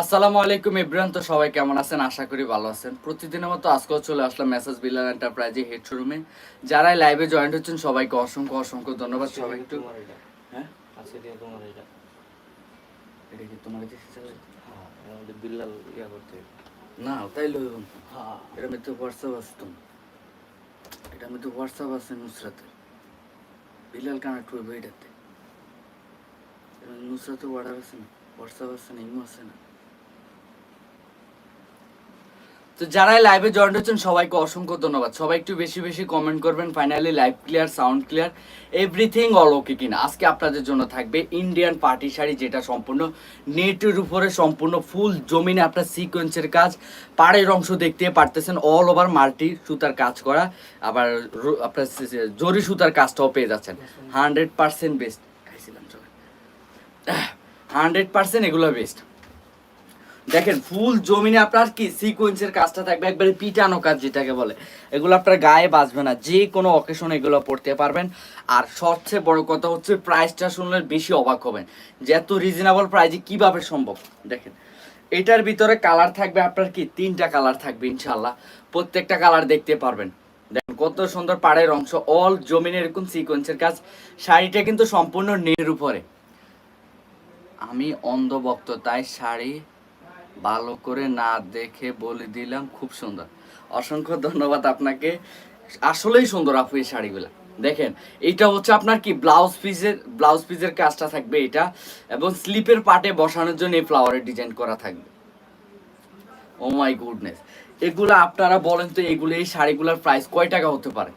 আসসালামু আলাইকুম ইব্রাহিম তো সবাই কেমন আছেন? আশা করি ভালো আছেন। প্রতিদিনের মতো আজকেও চলে আসলাম মেসেজ বিল্লার এন্টারপ্রাইজে হেড শোরুমে যারাই লাইভে জয়েন্ট হচ্ছেন সবাইকে অসংখ্য অসংখ্য ধন্যবাদ। সবাই একটু হ্যাঁ? এটা। কি তোমার এসেছে? হ্যাঁ আমাদের বিল্লাল ইয়া করতে। না তাই লইব হ্যাঁ। এটা আমি তো হোয়াটসঅ্যাপ আছে তুমি এটা আমি তো হোয়াটসঅ্যাপ আছে নুসরাতে বিল্লাল কানেক্ট করবে এটাতে। এটা নুসরাতে অর্ডার আছে না? হোয়াটসঅ্যাপ আছে না? ইমো আছে না? তো যারাই লাইভে জয়েন্ট হচ্ছেন সবাইকে অসংখ্য ধন্যবাদ। সবাই একটু বেশি বেশি কমেন্ট করবেন। Finally live clear sound clear everything all okay কিনা। আজকে আপনাদের জন্য থাকবে ইন্ডিয়ান পার্টি শাড়ি, যেটা সম্পূর্ণ নেটের উপরে সম্পূর্ণ ফুল জমিনে আপনার সিকোয়েন্সের কাজ। পাড়ের অংশ দেখতে পারতেছেন অল ওভার মাল্টি সুতার কাজ করা। আবার আপনার জরি সুতার কাজটাও পেয়ে যাচ্ছেন। হান্ড্রেড পার্সেন্ট বেস্ট খাইছিলাম হান্ড্রেড পার্সেন্ট এগুলো বেস্ট দেখেন ফুল জমিনে আপনার কি সিকোয়েন্সের কাজটা থাকবে? একবারে পিটানো কাজ যেটাকে বলে। এগুলো আপনার গায়ে বাঁচবে না। যে কোনো অকেশনে এগুলো পড়তে পারবেন। আর সবচেয়ে বড় কথা হচ্ছে প্রাইসটা শুনলে বেশি অবাক হবেন। যে এত রিজনেবল প্রাইসে কীভাবে সম্ভব? দেখেন, এটার ভিতরে কালার থাকবে আপনার কি? তিনটা কালার থাকবে ইনশাল্লাহ প্রত্যেকটা কালার দেখতে পারবেন। দেখেন, কত সুন্দর পাড়ের অংশ। অল জমিনে এরকম সিকোয়েন্সের কাজ। শাড়িটা কিন্তু সম্পূর্ণ নের উপরে আমি অন্ধভক্ত তাই শাড়ি ভালো করে না দেখে বলে দিলাম, খুব সুন্দর। অসংখ্য ধন্যবাদ আপনাকে। আসলেই সুন্দর আপু এই শাড়িগুলো। দেখেন, এইটা হচ্ছে আপনার কি ব্লাউজ পিসের ব্লাউজ পিসের কাজটা থাকবে এটা, এবং স্লিপের পাটে বসানোর জন্য এই ফ্লাওয়ারের ডিজাইন করা থাকবে। ও মাই গুডনেস এগুলো আপনারা বলেন তো, এগুলো, এই শাড়িগুলোর প্রাইস কয় টাকা হতে পারে?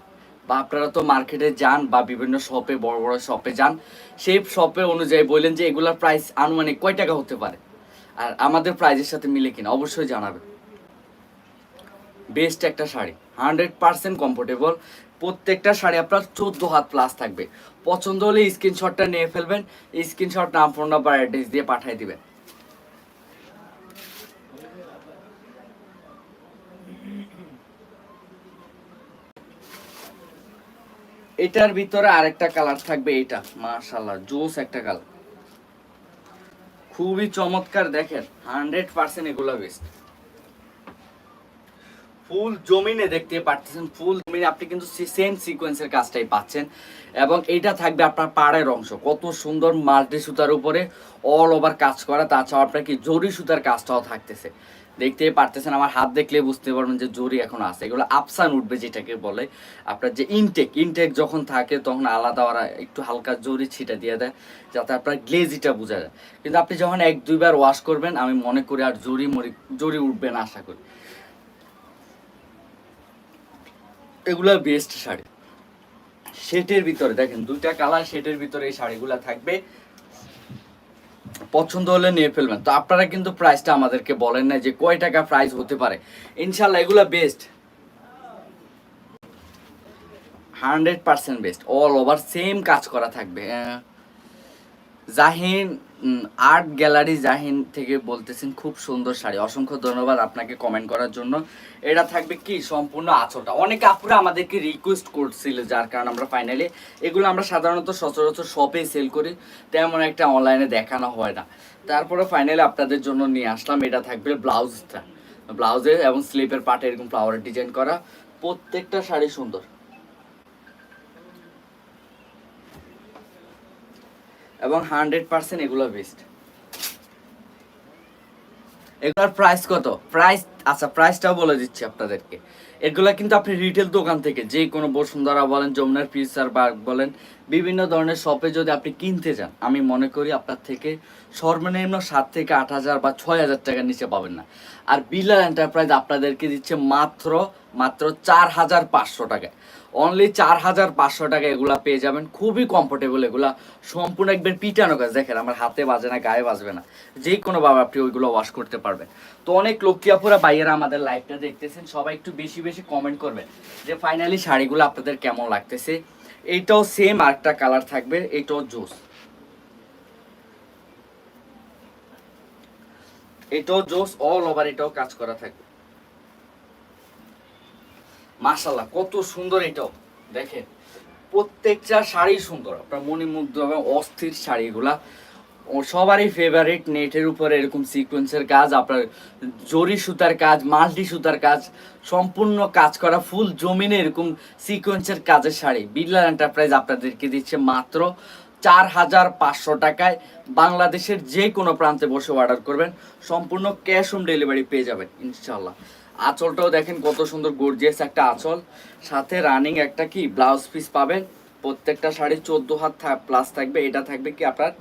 বা আপনারা তো মার্কেটে যান বা বিভিন্ন শপে বড় বড় শপে যান, সেই শপে অনুযায়ী বললেন যে এগুলোর প্রাইস আনুমানিক কয় টাকা হতে পারে? আর আমাদের প্রাইজের সাথে মিলে কিনা, অবশ্যই জানাবেন বেস্ট একটা শাড়ি হান্ড্রেড পার্সেন্ট কমফোর্টেবল প্রত্যেকটা শাড়ি আপনার চোদ্দ হাত প্লাস থাকবে। পছন্দ হলে স্ক্রিনশটটা নিয়ে ফেলবেন স্ক্রিনশট নাম ফোন নাম্বার অ্যাড্রেস দিয়ে পাঠিয়ে দিবেন। এটার ভিতরে আরেকটা কালার থাকবে এটা মাশাল্লাহ জোস একটা কালার খুবই চমৎকার, দেখেন হান্ড্রেড পার্সেন্ট এগুলো বেস্ট ফুল জমিনে দেখতে পাচ্ছেন ফুল জমিনে আপনি কিন্তু সেম সিকোয়েন্সের কাজটাই পাচ্ছেন। এবং এটা থাকবে আপনার পাড়ের অংশ। কত সুন্দর মাল্টি সুতার উপরে অল ওভার কাজ করা, তাছাড়া আপনার কি জরি সুতার কাজটাও থাকতেছে। দেখতেই পারতেছেন, আমার হাত দেখলে বুঝতে পারবেন যে জরি এখন আছে। এগুলো আপসান উঠবে যেটাকে বলে। আপনার যে ইনটেক ইনটেক যখন থাকে তখন আলাদা ওরা একটু হালকা জরি ছিটা দিয়ে দেয়, যাতে আপনার গ্লেজিটা বোঝা যায়। কিন্তু আপনি যখন এক, দুইবার ওয়াশ করবেন, আমি মনে করি আর জরি মরি, জরি উঠবে না আশা করি। এগুলো বেস্ট শাড়ি। সেটের ভিতরে, দেখেন দুইটা কালার সেটের ভিতরে এই শাড়িগুলো থাকবে। পছন্দ হলে নিয়ে ফেলবেন। তো আপনারা কিন্তু প্রাইসটা আমাদেরকে বলেন না যে কয় টাকা প্রাইস হতে পারে। ইনশাল্লাহ এগুলো best hundred percent best all over same কাজ করা থাকবে। জাহিন আর্ট গ্যালারি জাহিন থেকে বলতেছেন, খুব সুন্দর শাড়ি। অসংখ্য ধন্যবাদ আপনাকে কমেন্ট করার জন্য। এটা থাকবে কি? সম্পূর্ণ আঁচলটা। অনেক আপুরা আমাদেরকে রিকোয়েস্ট করছিল, যার কারণে আমরা ফাইনালি এগুলো আমরা সাধারণত সচরাচর শপে সেল করি। তেমন একটা অনলাইনে দেখানো হয় না। তারপরে ফাইনালি আপনাদের জন্য নিয়ে আসলাম। এটা থাকবে ব্লাউজটা। ব্লাউজে এবং স্লিপের পাটে এরকম ফ্লাওয়ারের ডিজাইন করা। প্রত্যেকটা শাড়ি সুন্দর। এবং হান্ড্রেড পার্সেন্ট এগুলো বেস্ট। এগুলোর প্রাইস কত? প্রাইস আচ্ছা প্রাইসটাও বলে দিচ্ছি আপনাদেরকে। এগুলো কিন্তু আপনি রিটেল দোকান থেকে যে কোনো বসুন্ধরা বলেন, যমুনার ফিউচার পার্ক বলেন, বিভিন্ন ধরনের শপে যদি আপনি কিনতে যান আমি মনে করি আপনার থেকে সর্বনিম্ন সাত থেকে আট হাজার বা ছয় হাজার টাকার নিচে পাবেন না। আর বিলাল এন্টারপ্রাইজ আপনাদেরকে দিচ্ছে মাত্র মাত্র চার হাজার পাঁচশো টাকায়। অনলি চার হাজার পাঁচশো টাকা এগুলা পেয়ে যাবেন, খুবই কমফোর্টেবল এগুলা। সম্পূর্ণ একবার পিটানো কাজ দেখেন, আমার হাতে বাজে না, গায়ে বাজবে না। যে কোনোভাবে আপনি ওইগুলো ওয়াশ করতে পারবেন। তো অনেক লক্ষ্মীয়াপুরা বাইয়েরা আমাদের লাইভটা দেখতেছেন। সবাই একটু বেশি বেশি কমেন্ট করবেন যে ফাইনালি শাড়িগুলো আপনাদের কেমন লাগতেছে। এইটাও সেম আরেকটা কালার থাকবে, এইটাও জোস এটাও জোস অল ওভার এটাও কাজ করা থাকবে। মাশাল্লাহ কত সুন্দর এটাও। দেখেন, প্রত্যেকটা শাড়ি সুন্দর। আপনার মণিমুগ্ধ এবং অস্থির শাড়িগুলা। সবারই ফেভারিট নেটের উপরে এরকম সিকোয়েন্সের কাজ, আপনার জরি সুতার কাজ, মাল্টি সুতার কাজ, সম্পূর্ণ কাজ করা ফুল জমিনে এরকম সিকোয়েন্সের কাজের শাড়ি। বিড়লা এন্টারপ্রাইজ আপনাদেরকে দিচ্ছে মাত্র চার হাজার পাঁচশো টাকায়। বাংলাদেশের যে কোনো প্রান্তে বসে অর্ডার করবেন। সম্পূর্ণ ক্যাশ অন ডেলিভারি পেয়ে যাবেন ইনশাল্লাহ আঁচলটাও দেখেন কত সুন্দর গর্জিয়াস একটা আঁচল। সাথে রানিং একটা কি ব্লাউজ পিস পাবেন। প্রত্যেকটা শাড়ি চোদ্দ হাত প্লাস থাকবে। এটা থাকবে কি আপনার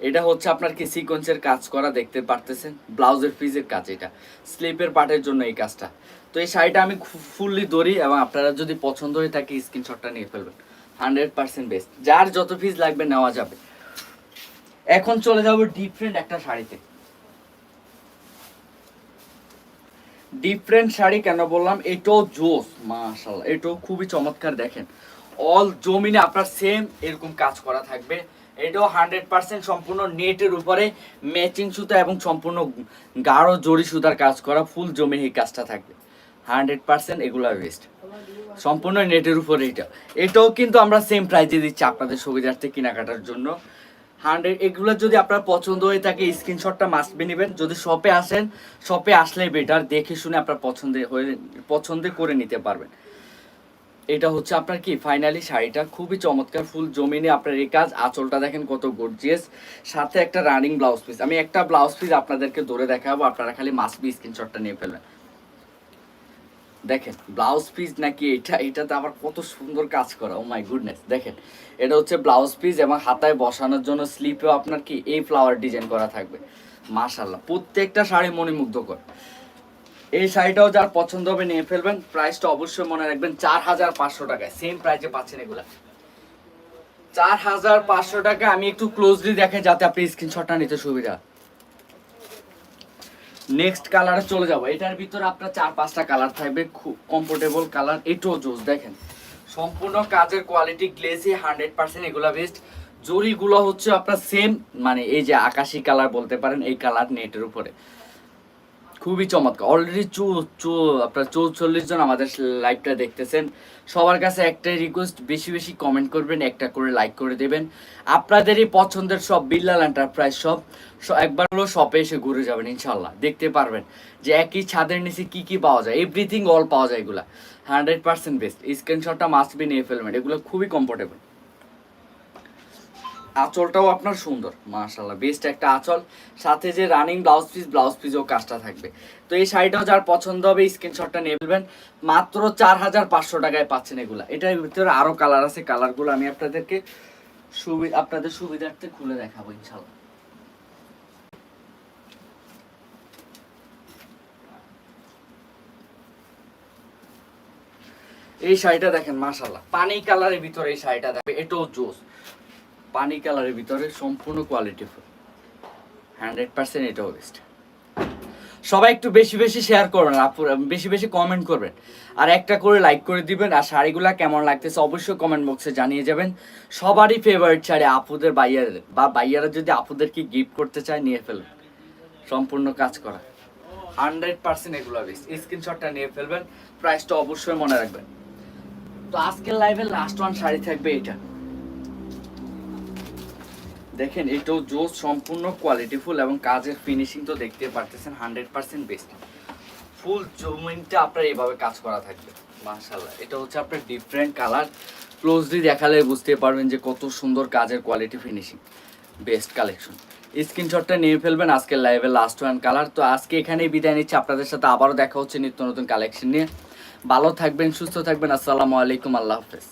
এটা হচ্ছে আপনার কি সিকোয়েন্সের কাজ করা দেখতে পারতেছেন? ব্লাউজের ফিজের কাজ এটা। স্লিপের পার্টের জন্য এই কাজটা। তো এই শাড়িটা আমি ফুললি ধরি এবং আপনারা যদি পছন্দ হয়ে থাকে স্ক্রিনশটটা নিয়ে ফেলবেন। হান্ড্রেড পার্সেন্ট বেস্ট যার যত ফিজ লাগবে নেওয়া যাবে। এখন চলে যাব ডিফারেন্ট একটা শাড়িতে। ডিফারেন্ট শাড়ি কেন বললাম? এটাও জোস মাশাল্লাহ এটাও খুবই চমৎকার দেখেন। অল জমিনে আপনার সেম এরকম কাজ করা থাকবে। এটাও হান্ড্রেড পার্সেন্ট সম্পূর্ণ নেটের উপরে ম্যাচিং সুতা এবং সম্পূর্ণ গাঢ় জড়ি সুতার কাজ করা ফুল জমিনে এই কাজটা থাকবে। হান্ড্রেড পার্সেন্ট এগুলো বেস্ট সম্পূর্ণ নেটের উপরে এটা। এটাও কিন্তু আমরা সেম প্রাইজে দিচ্ছি আপনাদের সুবিধার্থে কেনাকাটার জন্য। হান্ড্রেড, এগুলো যদি আপনার পছন্দ হয়ে থাকে স্ক্রিনশটটা মাস্ট বি নেবেন। যদি শপে আসেন শপে আসলে বেটার দেখে শুনে আপনার পছন্দের হয়ে পছন্দের করে নিতে পারবেন। এটা হচ্ছে আপনার কি? ফাইনালি শাড়িটা। খুবই চমৎকার ফুল জমিনে আপনার এই কাজ। আঁচলটা দেখেন কত গর্জিয়াস সাথে একটা রানিং ব্লাউজ পিস আমি একটা ব্লাউজ পিস আপনাদেরকে ধরে দেখাবো। আপনারা খালি মাস্ট বি স্ক্রিনশটটা নিয়ে ফেলবেন। দেখেন ব্লাউজ পিস নাকি এটা? এটাতে আবার কত সুন্দর কাজ করা। ও মাই গুডনেস দেখেন, এটা হচ্ছে ব্লাউজ পিস এবং হাতায় বসানোর জন্য স্লিপেও আপনার কি? এই ফ্লাওয়ার ডিজাইন করা থাকবে। মাশাল্লাহ প্রত্যেকটা শাড়ি মণিমুগ্ধকর। এই শাড়িটাও যার পছন্দ হবে নিয়ে ফেলবেন। প্রাইসটা অবশ্যই মনে রাখবেন চার হাজার পাঁচশো টাকায়। সেম প্রাইসে পাচ্ছেন এগুলা। চার হাজার পাঁচশো টাকা আমি একটু ক্লোজলি দেখে যাতে আপনি স্ক্রিনশটটা নিতে সুবিধা। নেক্সট কালারে চলে যাব। এটার ভিতরে আপনার চার পাঁচটা কালার থাকবে। খুব কমফোর্টেবল কালার এটাও জোস, দেখেন। সম্পূর্ণ কাজের কোয়ালিটি গ্লেসি হান্ড্রেড পার্সেন্ট এগুলা বেস্ট জরিগুলো হচ্ছে আপনার সেম মানে এই যে আকাশি কালার বলতে পারেন, এই কালার নেটের উপরে। খুবই চমৎকার। অলরেডি চু চু, আপনার চৌচল্লিশ জন আমাদের লাইভটা দেখতেছেন। সবার কাছে একটাই রিকোয়েস্ট বেশি বেশি কমেন্ট করবেন, একটা করে লাইক করে দেবেন। আপনাদেরই পছন্দের সব বিল্লাল এন্টারপ্রাইজ সব একবার হলো শপে এসে ঘুরে যাবেন ইনশাল্লাহ দেখতে পারবেন যে একই ছাদের নিচে কি কি পাওয়া যায়। এভরিথিং অল পাওয়া যায় এগুলা। হান্ড্রেড পার্সেন্ট বেস্ট স্ক্রিনশটটা মাস্ট বি নিয়ে ফেলবেন। এগুলো খুবই কমফোর্টেবল আঁচলটাও আপনার সুন্দর মাশাল্লাহ বেস্ট একটা আঁচল। সাথে যে রানিং ব্লাউজ পিস ব্লাউজ পিসও কাজটা থাকবে। তো এই শাড়িটাও যার পছন্দ হবে স্ক্রিনশটটা নিয়ে ফেলবেন। মাত্র চার হাজার পাঁচশো টাকায় পাচ্ছেন এগুলা। এটার ভিতরে আরও কালার আছে। কালারগুলো আমি আপনাদেরকে সুবি আপনাদের সুবিধার্থে খুলে দেখাবো ইনশাল্লাহ এই শাড়িটা দেখেন মাশাল্লাহ পানি কালারের ভিতরে এই শাড়িটা দেখবে এটাও জোস। পানি কালারের ভিতরে সম্পূর্ণ কোয়ালিটিফুল হান্ড্রেড পার্সেন্ট এটাও বেস্ট সবাই একটু বেশি বেশি শেয়ার করবেন বেশি বেশি কমেন্ট করবেন। আর একটা করে লাইক করে দিবেন, আর শাড়িগুলো কেমন লাগতেছে অবশ্যই কমেন্ট বক্সে জানিয়ে যাবেন। সবারই ফেভারিট শাড়ি আপুদের বাইয়াদের বা বাইয়ারা যদি আপুদেরকে গিফট করতে চায় নিয়ে ফেলবেন সম্পূর্ণ কাজ করা। হান্ড্রেড পার্সেন্ট এগুলো বেস্ট স্ক্রিনশটটা নিয়ে ফেলবেন প্রাইসটা অবশ্যই মনে রাখবেন। তো আজকের লাইভে লাস্ট ওয়ান শাড়ি থাকবে এটা। দেখেন, এটাও জোস সম্পূর্ণ কোয়ালিটিফুল এবং কাজের ফিনিশিং তো দেখতে পারতেছেন হান্ড্রেড পার্সেন্ট বেস্ট ফুল জমিনটা আপনার এভাবে কাজ করা থাকবে মাশাল্লাহ এটা হচ্ছে আপনার ডিফারেন্ট কালার ক্লোজলি দেখালে বুঝতে পারবেন যে কত সুন্দর কাজের কোয়ালিটি ফিনিশিং বেস্ট কালেকশন স্ক্রিনশটটা নিয়ে ফেলবেন, আজকের লাইভে লাস্ট ওয়ান কালার তো আজকে এখানেই বিদায় নিচ্ছি, আপনাদের সাথে আবারও দেখা হচ্ছে নিত্য নতুন কালেকশন নিয়ে। ভালো থাকবেন, সুস্থ থাকবেন, আসসালামু আলাইকুম, আল্লাহ হাফেজ।